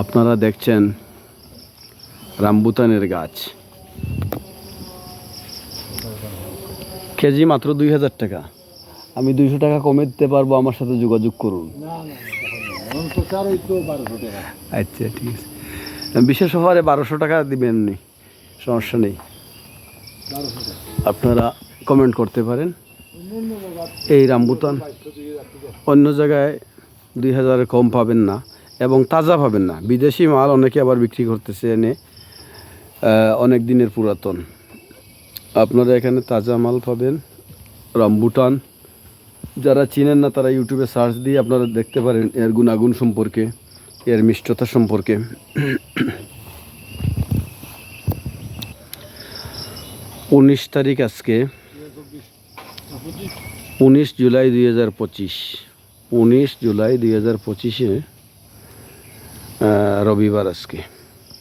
আপনারা দেখছেন রামবুতানের গাছ। কেজি মাত্র দুই হাজার টাকা। আমি দুইশো টাকা কমে দিতে পারব, আমার সাথে যোগাযোগ করুন। আচ্ছা ঠিক আছে। বিশেষ অফারে বারোশো টাকা দিবেন নি সমস্যা নেই। আপনারা কমেন্ট করতে পারেন। এই রামবুতান অন্য জায়গায় দুই হাজারের কম পাবেন না এবং তাজা পাবেন না। বিদেশি মাল অনেকে আবার বিক্রি করতেছে এনে অনেক দিনের পুরাতন। আপনারা এখানে তাজা মাল পাবেন রামবুটান যারা চিনেন না, তারা ইউটিউবে সার্চ দিয়ে আপনারা দেখতে পারেন এর গুণাগুণ সম্পর্কে, এর মিষ্টতা সম্পর্কে। উনিশ তারিখ আজকে, উনিশ জুলাই দুই হাজার পঁচিশ। উনিশ জুলাই দুই হাজার পঁচিশে রবিবার আজকে।